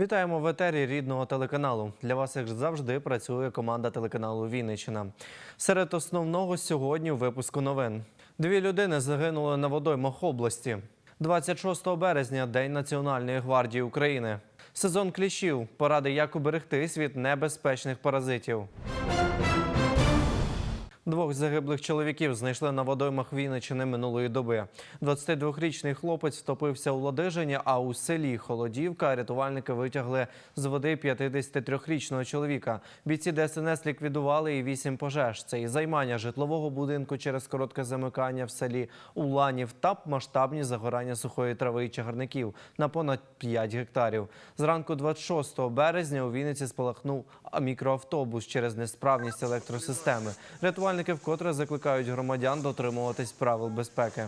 Вітаємо в етері рідного телеканалу. Для вас, як завжди, працює команда телеканалу Вінниччина. Серед основного сьогодні випуску новин. Дві людини загинули на водоймах області. 26 березня День Національної гвардії України. Сезон кліщів. Поради, як уберегтись від небезпечних паразитів. Двох загиблих чоловіків знайшли на водоймах Вінничини минулої доби. 22-річний хлопець втопився у Ладижині, а у селі Холодівка рятувальники витягли з води 53-річного чоловіка. Бійці ДСНС ліквідували і вісім пожеж. Це і займання житлового будинку через коротке замикання в селі Уланів та масштабні загорання сухої трави і чагарників на понад 5 гектарів. Зранку 26 березня у Вінниці спалахнув мікроавтобус через несправність електросистеми. Рятувальники вкотре закликають громадян дотримуватись правил безпеки.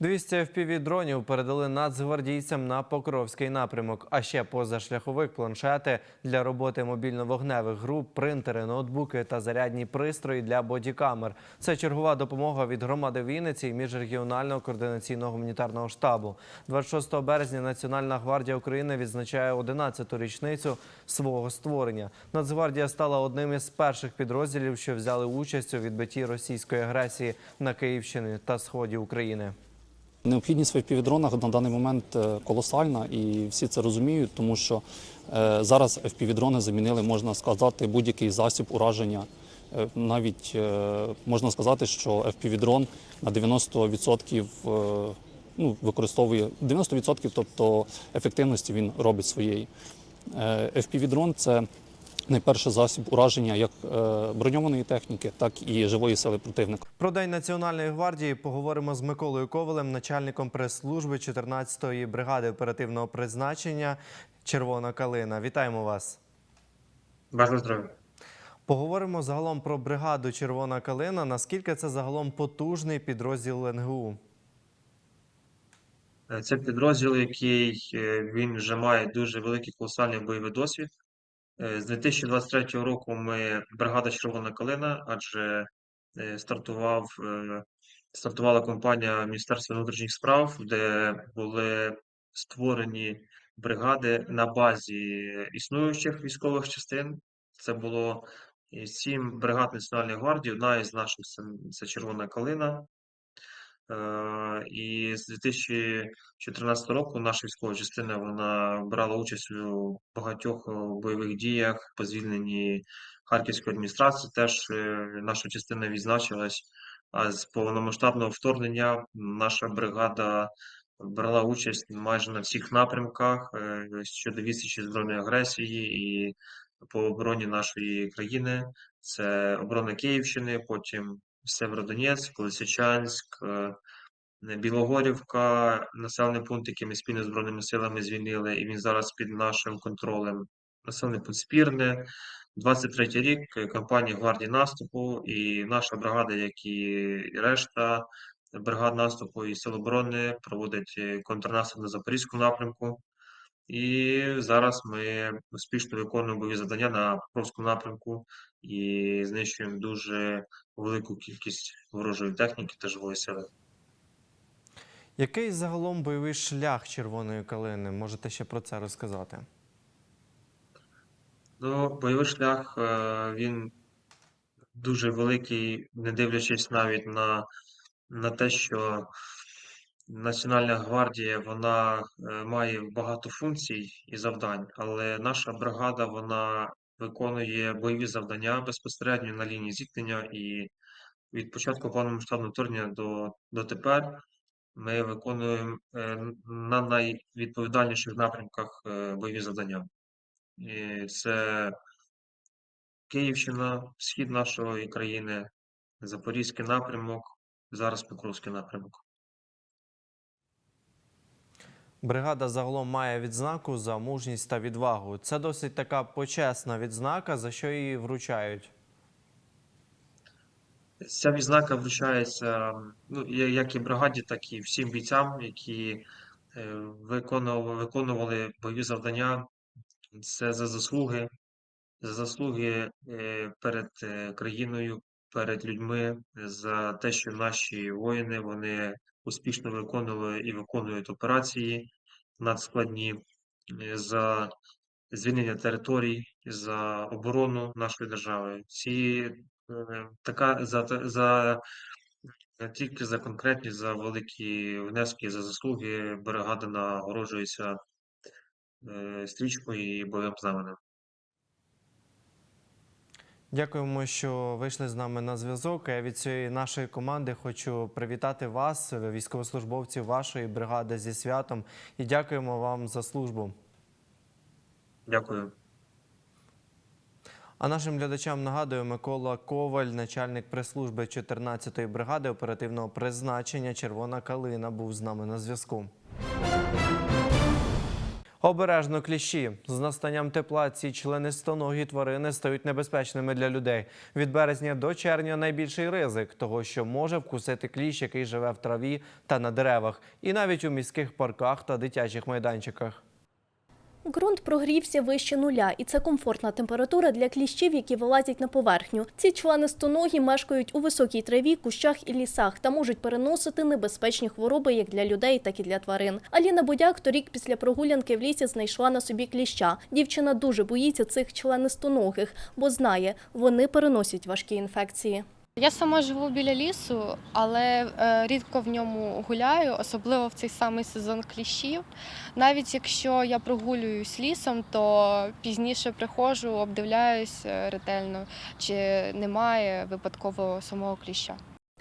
200 FPV-дронів передали нацгвардійцям на Покровський напрямок, а ще позашляховик, планшети для роботи мобільно-вогневих груп, принтери, ноутбуки та зарядні пристрої для бодікамер. Це чергова допомога від громади Вінниці і міжрегіонального координаційного гуманітарного штабу. 26 березня Національна гвардія України відзначає 11-ту річницю свого створення. Нацгвардія стала одним із перших підрозділів, що взяли участь у відбитті російської агресії на Київщині та сході України. Необхідність в FPV-дронах на даний момент е, колосальна, і всі це розуміють, тому що е, зараз FPV-дрони замінили, можна сказати, будь-який засіб ураження. Е, Навіть можна сказати, що FPV-дрон на 90% е, ну, використовує 90%, тобто ефективності він робить своєї. FPV-дрон – це найперше засіб ураження як е, броньованої техніки, так і живої сили противника. Про День Національної гвардії поговоримо з Миколою Ковалем, начальником прес-служби 14-ї бригади оперативного призначення Червона калина. Вітаємо вас. Бажаю здоров'я. Поговоримо загалом про бригаду Червона калина. Наскільки це загалом потужний підрозділ НГУ? Е, Це підрозділ, який е, він вже має дуже великий колосальний бойовий досвід. Е, З 2023 року ми бригада Червона калина, адже е, стартував, е, стартувала компанія Міністерства внутрішніх справ, де були створені бригади на базі існуючих військових частин. Це було сім бригад Національної гвардії. Одна із наших це Червона калина. І з 2014 року наша військова частина вона брала участь у багатьох е, бойових діях по звільненні Харківської адміністрації. Теж е, наша частина відзначилась. А з повномасштабного вторгнення наша бригада брала участь майже на всіх напрямках е, щодо відсічі збройної агресії і по обороні нашої країни. Це оборона Київщини, потім Северодонецьк, Лисичанськ, е, Білогорівка, населений пункт, який ми спільно з Збройними силами звільнили, і він зараз під нашим контролем. Населений пункт Спірне. 23-й рік е, кампанія гвардії наступу, і наша бригада, як і решта бригад наступу і Сил оборони, проводить е, контрнаступ на Запорізькому напрямку. І зараз ми успішно виконуємо бойові завдання на Покровському напрямку і знищуємо дуже велику кількість ворожої техніки та живої сили. Який загалом бойовий шлях Червоної калини? Можете ще про це розказати? Ну, бойовий шлях е, він дуже великий, не дивлячись навіть на, на те, що Національна гвардія вона е, має багато функцій і завдань, але наша бригада вона виконує бойові завдання безпосередньо на лінії зіткнення і від початку повномасштабного вторгнення до, до тепер ми виконуємо е, на найвідповідальніших напрямках е, бойові завдання. І це Київщина, схід нашої країни, Запорізький напрямок, зараз Покровський напрямок. Бригада загалом має відзнаку за мужність та відвагу. Це досить така почесна відзнака, за що її вручають. Ця відзнака вручається ну, як і бригаді, так і всім бійцям, які е, виконували, виконували бойові завдання. Це за заслуги, за заслуги е, перед е, країною, перед людьми, за те, що наші воїни вони успішно виконували і виконують операції надскладні. е, за звільнення територій, за оборону нашої держави. Ці е, така за, за не тільки за конкретні, за великі внески, за заслуги бригада нагороджується е, стрічкою і бойовим знаменем. Дякуємо, що вийшли з нами на зв'язок. Я від цієї нашої команди хочу привітати вас, військовослужбовців вашої бригади зі святом, і дякуємо вам за службу. Дякую. А нашим глядачам нагадую, Микола Коваль, начальник прес-служби 14-ї бригади оперативного призначення Червона калина, був з нами на зв'язку. Обережно кліщі з настанням тепла ці членистоногі тварини стають небезпечними для людей. Від березня до червня найбільший ризик того, що може вкусити кліщ, який живе в траві та на деревах, і навіть у міських парках та дитячих майданчиках. Ґрунт прогрівся вище нуля, і це комфортна температура для кліщів, які вилазять на поверхню. Ці членистоногі мешкають у високій траві, кущах і лісах та можуть переносити небезпечні хвороби як для людей, так і для тварин. Аліна Будяк торік після прогулянки в лісі знайшла на собі кліща. Дівчина дуже боїться цих членистоногих, бо знає, вони переносять важкі інфекції. Я сама живу біля лісу, але е, рідко в ньому гуляю, особливо в цей самий сезон кліщів. Навіть якщо я прогулююсь лісом, то пізніше приходжу, обдивляюсь е, ретельно, чи немає випадково самого кліща.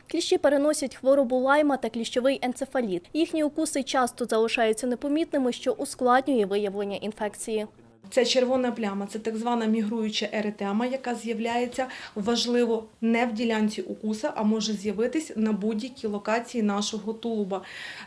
Кліщі переносять хворобу лайма та кліщовий енцефаліт. Їхні укуси часто залишаються непомітними, що ускладнює виявлення інфекції. Це червона пляма, це так звана мігруюча еретема, яка з'являється важливо не в ділянці укуса, а може з'явитись на будь-якій локації нашого тулуба.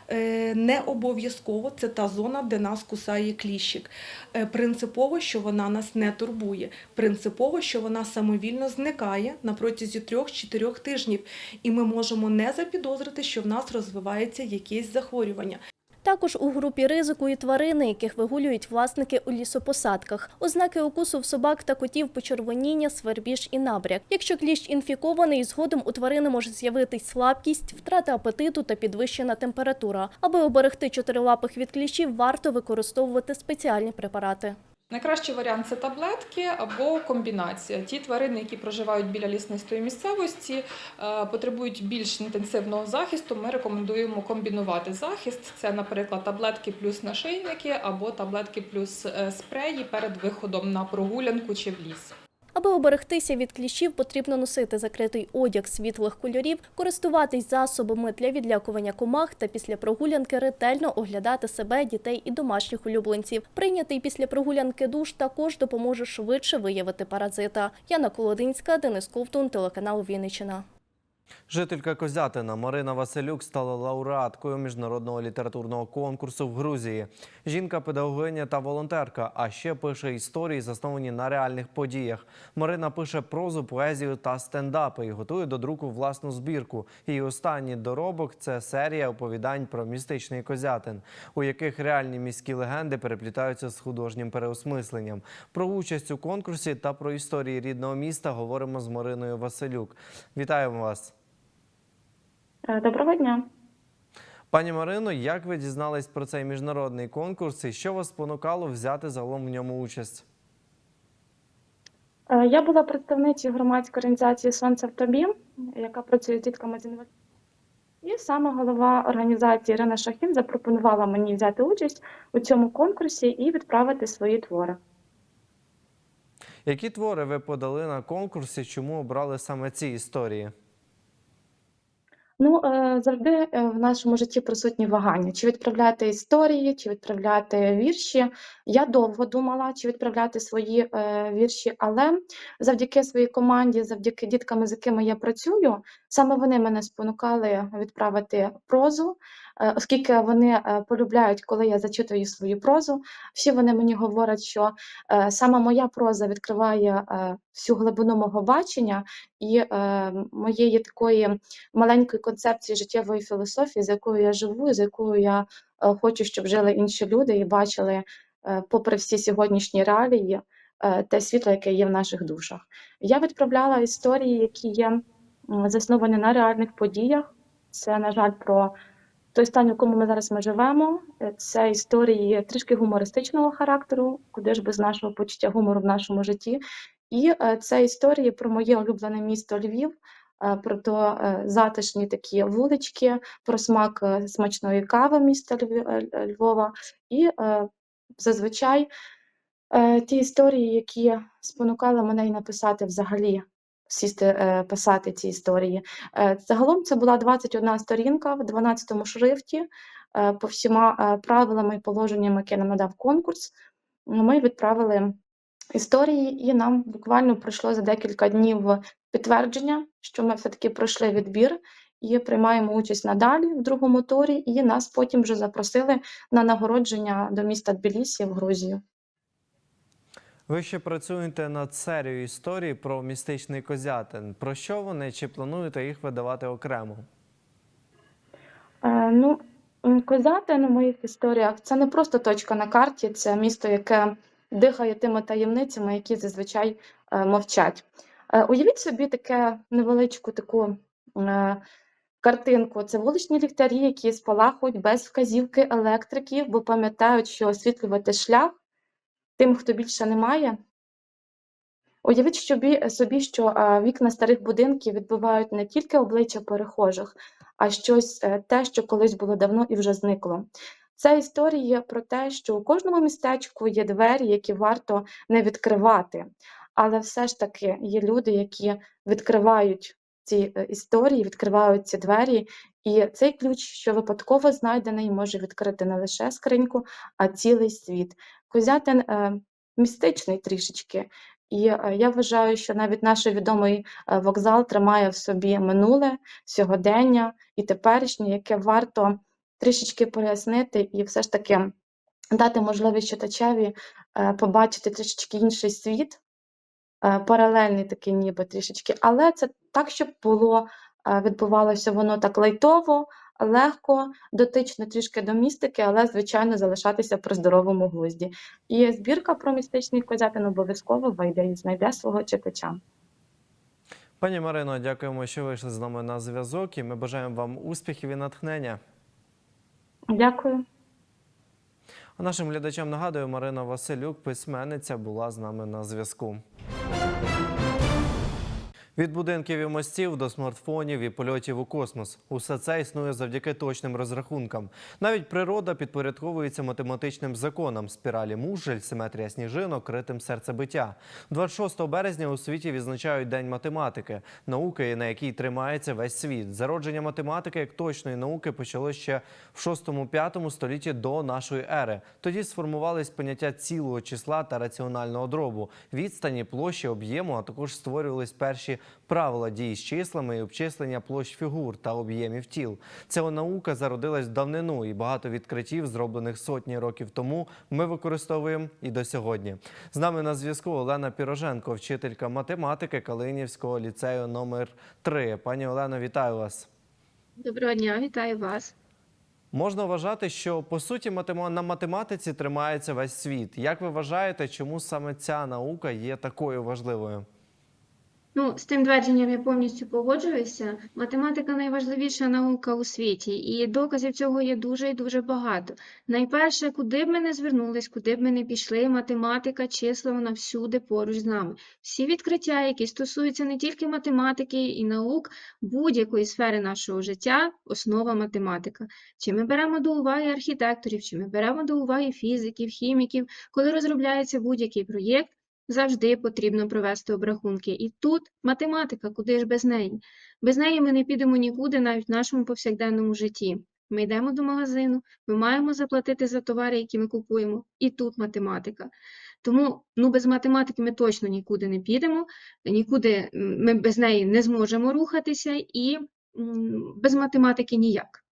Е, Не обов'язково це та зона, де нас кусає кліщик. Е, Принципово, що вона нас не турбує. Принципово, що вона самовільно зникає на протязі 3-4 тижнів, і ми можемо не запідозрити, що в нас розвивається якесь захворювання. Також у групі ризику і тварини, яких вигулюють власники у лісопосадках. Ознаки укусу в собак та котів почервоніння, свербіж і набряк. Якщо кліщ інфікований, згодом у тварини може з'явитись слабкість, втрата апетиту та підвищена температура. Аби оберегти чотирилапих від кліщів, варто використовувати спеціальні препарати. Найкращий варіант це таблетки або комбінація. Ті тварини, які проживають біля ліснистої місцевості, е, потребують більш інтенсивного захисту. Ми рекомендуємо комбінувати захист. Це, наприклад, таблетки плюс нашийники або таблетки плюс е, спреї перед виходом на прогулянку чи в ліс. Аби оберегтися від кліщів, потрібно носити закритий одяг світлих кольорів, користуватись засобами для відлякування комах та після прогулянки ретельно оглядати себе, дітей і домашніх улюбленців. Прийнятий після прогулянки душ також допоможе швидше виявити паразита. Яна Колодинська, Денис Ковтун, телеканал Вінниччина. Жителька Козятина Марина Василюк стала лауреаткою міжнародного літературного конкурсу в Грузії. Жінка, педагогиня та волонтерка, а ще пише історії, засновані на реальних подіях. Марина пише прозу, поезію та стендапи і готує до друку власну збірку. Її останній доробок це серія оповідань про містичний Козятин, у яких реальні міські легенди переплітаються з художнім переосмисленням. Про участь у конкурсі та про історії рідного міста говоримо з Мариною Василюк. Вітаємо вас. Е, Доброго дня. Пані Марино, як ви дізнались про цей міжнародний конкурс і що вас спонукало взяти загалом в ньому участь? Е, Я була представницею громадської організації Сонце в тобі, яка працює з дітками з інвалідністю. І саме голова організації Ірина Шахін запропонувала мені взяти участь у цьому конкурсі і відправити свої твори. Які твори ви подали на конкурсі? Чому обрали саме ці історії? Ну, е, завжди е, в нашому житті присутні вагання: чи відправляти історії, чи відправляти вірші. Я довго думала, чи відправляти свої е, вірші, але завдяки своїй команді, завдяки діткам, з якими я працюю, саме вони мене спонукали відправити прозу, оскільки вони полюбляють, коли я зачитую свою прозу. Всі вони мені говорять, що саме моя проза відкриває всю глибину мого бачення і е, моєї такої маленької концепції життєвої філософії, з якою я живу, з якою я е, хочу, щоб жили інші люди і бачили, е, попри всі сьогоднішні реалії, е, те світло, яке є в наших душах. Я відправляла історії, які є засновані на реальних подіях. Це, на жаль, про той стан, в якому ми зараз ми живемо, е, це історії трішки гумористичного характеру, куди ж без нашого почуття гумору в нашому житті. І е, це історії про моє улюблене місто Львів, е, про то е, затишні такі вулички, про смак смачної кави міста Львова. І зазвичай ті історії, які спонукали мене й написати взагалі, сісти писати ці історії. Загалом це була 21 сторінка в 12 шрифті по всіма правилами і положеннями, які нам надав конкурс. Ми відправили історії, і нам буквально пройшло за декілька днів підтвердження, що ми все-таки пройшли відбір і приймаємо участь надалі в другому турі. І нас потім вже запросили на нагородження до міста Тбілісі в Грузію. Ви ще працюєте над серією історій про містичний козятин. Про що вони чи плануєте їх видавати окремо? Е, ну, Козятин у моїх історіях це не просто точка на карті, це місто, яке дихає тими таємницями, які зазвичай е, мовчать. Е, уявіть собі таке невеличку таку е, картинку. Це вуличні ліхтарі, які спалахують без вказівки електриків, бо пам'ятають, що освітлювати шлях тим, хто більше не має. Уявіть собі, що вікна старих будинків відбивають не тільки обличчя перехожих, а щось те, що колись було давно і вже зникло. Це історія про те, що у кожному містечку є двері, які варто не відкривати, але все ж таки є люди, які відкривають ці е, історії, відкривають ці двері, і цей ключ, що випадково знайдений, може відкрити не лише скриньку, а цілий світ. Козятин е, містичний трішечки. І е, я вважаю, що навіть наш відомий е, вокзал тримає в собі минуле, сьогодення і теперішнє, яке варто трішечки пояснити і все ж таки дати можливість читачеві е, побачити трішечки інший світ, е, паралельний такий ніби трішечки, але це так, щоб було, е, відбувалося воно так лайтово, легко, дотично трішки до містики, але, звичайно, залишатися при здоровому глузді. І збірка про містичний козятин обов'язково вийде і знайде свого читача. Пані Марино, дякуємо, що вийшли з нами на зв'язок. І ми бажаємо вам успіхів і натхнення. Дякую. А нашим глядачам нагадую, Марина Василюк, письменниця, була з нами на зв'язку. Від будинків і мостів до смартфонів і польотів у космос. Усе це існує завдяки точним розрахункам. Навіть природа підпорядковується математичним законам: спіралі мужель, симетрія сніжинок, ритм серцебиття. 26 березня у світі відзначають День математики, науки, на якій тримається весь світ. Зародження математики як точної науки почало ще в 6-5 столітті до нашої ери. Тоді сформувались поняття цілого числа та раціонального дробу, відстані, площі, об'єму, а також створювались перші правила дії з числами і обчислення площ фігур та об'ємів тіл. Ця наука зародилась давнину, і багато відкриттів, зроблених сотні років тому, ми використовуємо і до сьогодні. З нами на зв'язку Олена Піроженко, вчителька математики Калинівського ліцею номер 3 Пані Олено, вітаю вас. Доброго дня, вітаю вас. Можна вважати, що по суті на математиці тримається весь світ. Як ви вважаєте, чому саме ця наука є такою важливою? Ну, з тим твердженням я повністю погоджуюся. Математика найважливіша наука у світі, і доказів цього є дуже і дуже багато. Найперше, куди б ми не звернулись, куди б ми не пішли, математика, числа, вона всюди поруч з нами. Всі відкриття, які стосуються не тільки математики і наук, будь-якої сфери нашого життя, основа математика. Чи ми беремо до уваги архітекторів, чи ми беремо до уваги фізиків, хіміків, коли розробляється будь-який проєкт, Завжди потрібно провести обрахунки. І тут математика, куди ж без неї? Без неї ми не підемо нікуди, навіть в нашому повсякденному житті. Ми йдемо до магазину, ми маємо заплатити за товари, які ми купуємо, і тут математика. Тому ну, без математики ми точно нікуди не підемо, нікуди ми без неї не зможемо рухатися, і без математики ніяк.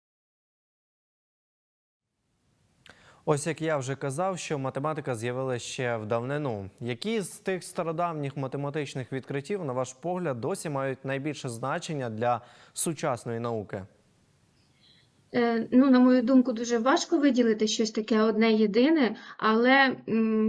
Ось як я вже казав, що математика з'явилася ще в давнину. Які з тих стародавніх математичних відкриттів, на ваш погляд, досі мають найбільше значення для сучасної науки? Е, Ну, на мою думку, дуже важко виділити щось таке одне єдине, але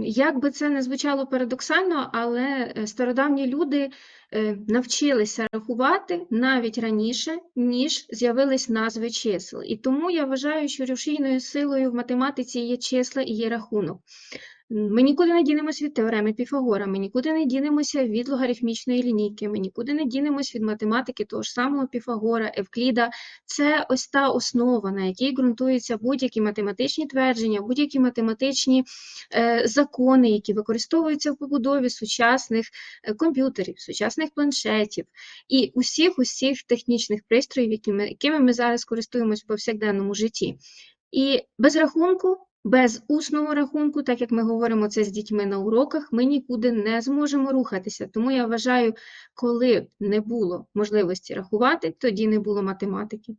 як би це не звучало парадоксально, але е, стародавні люди е, навчилися рахувати навіть раніше, ніж з'явились назви чисел. І тому я вважаю, що рушійною силою в математиці є числа і є рахунок. Ми нікуди не дінемося від теореми Піфагора, ми нікуди не дінемося від логарифмічної лінійки, ми нікуди не дінемося від математики того ж самого Піфагора, Евкліда. Це ось та основа, на якій ґрунтуються будь-які математичні твердження, будь-які математичні е, закони, які використовуються в побудові сучасних е, комп'ютерів, сучасних планшетів і усіх усіх технічних пристроїв, якими, ми зараз користуємося в повсякденному житті. І без рахунку, без усного рахунку, так як ми говоримо це з дітьми на уроках, ми нікуди не зможемо рухатися. Тому я вважаю, коли не було можливості рахувати, тоді не було математики.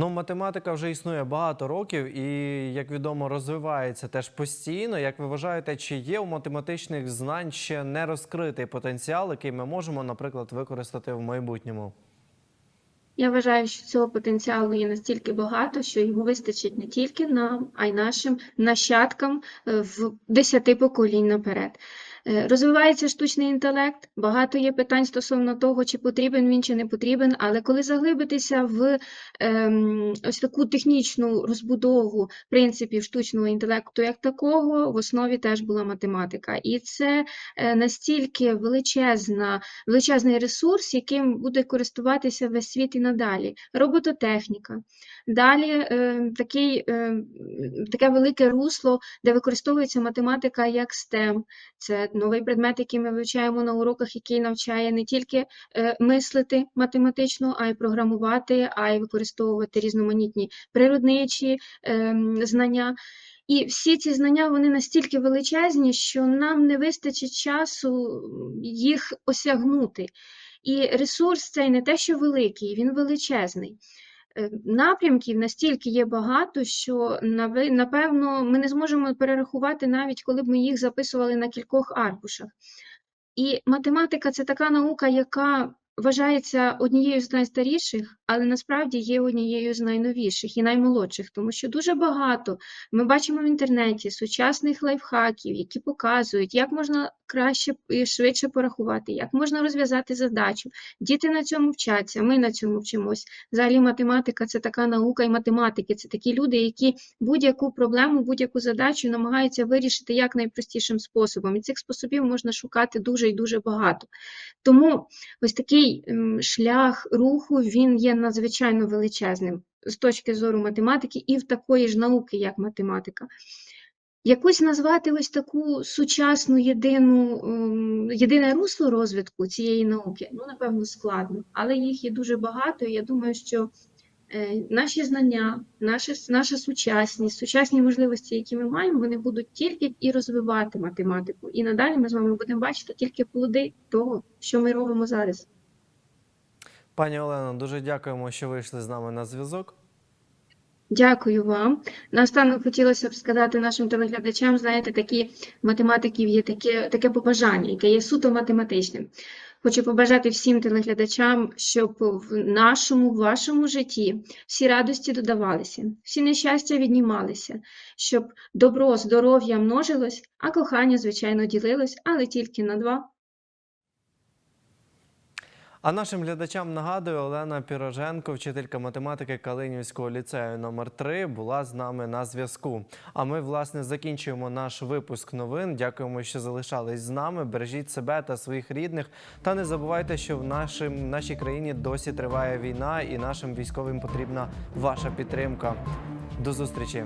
Ну, математика вже існує багато років і, як відомо, розвивається теж постійно. Як ви вважаєте, чи є у математичних знань ще не розкритий потенціал, який ми можемо, наприклад, використати в майбутньому? Я вважаю, що цього потенціалу є настільки багато, що його вистачить не тільки нам, а й нашим нащадкам е, в десяти поколінь наперед. Е, Розвивається штучний інтелект, багато є питань стосовно того, чи потрібен він, чи не потрібен, але коли заглибитися в ем, ось таку технічну розбудову принципів штучного інтелекту як такого, в основі теж була математика. І це е, настільки величезна величезний ресурс, яким буде користуватися весь світ і надалі. Робототехніка. Далі е, такий, е, таке велике русло, де використовується математика як STEM. Це новий предмет, який ми вивчаємо на уроках, який навчає не тільки е, мислити математично, а й програмувати, а й використовувати різноманітні природничі е, знання. І всі ці знання вони настільки величезні, що нам не вистачить часу їх осягнути. І ресурс цей не те, що великий, він величезний. Е, Напрямків настільки є багато, що напевно ми не зможемо перерахувати навіть коли б ми їх записували на кількох аркушах. І математика це така наука, яка вважається однією з найстаріших, але насправді є однією з найновіших і наймолодших, тому що дуже багато ми бачимо в інтернеті сучасних лайфхаків, які показують, як можна краще і швидше порахувати, як можна розв'язати задачу. Діти на цьому вчаться, ми на цьому вчимось. Взагалі, математика це така наука, і математики це такі люди, які будь-яку проблему, будь-яку задачу намагаються вирішити як найпростішим способом. І цих способів можна шукати дуже і дуже багато. Тому ось такий ем, шлях руху він є надзвичайно величезним з точки зору математики і в такої ж науки, як математика. Якось назвати ось таку сучасну єдину, ем, єдине русло розвитку цієї науки, ну, напевно, складно, але їх є дуже багато, і я думаю, що е, наші знання, наша, наша сучасність, сучасні можливості, які ми маємо, вони будуть тільки і розвивати математику. І надалі ми з вами будемо бачити тільки плоди того, що ми робимо зараз. Пані Олено, дуже дякуємо, що вийшли з нами на зв'язок. Дякую вам. Наостанок хотілося б сказати нашим телеглядачам, знаєте, такі математиків є таке, таке побажання, яке є суто математичним. Хочу побажати всім телеглядачам, щоб в нашому, вашому житті всі радості додавалися, всі нещастя віднімалися, щоб добро, здоров'я множилось, а кохання, звичайно, ділилось, але тільки на два. А нашим глядачам нагадую, Олена Піроженко, вчителька математики Калинівського ліцею номер 3 була з нами на зв'язку. А ми, власне, закінчуємо наш випуск новин. Дякуємо, що залишались з нами. Бережіть себе та своїх рідних. Та не забувайте, що в нашим, нашій країні досі триває війна, і нашим військовим потрібна ваша підтримка. До зустрічі.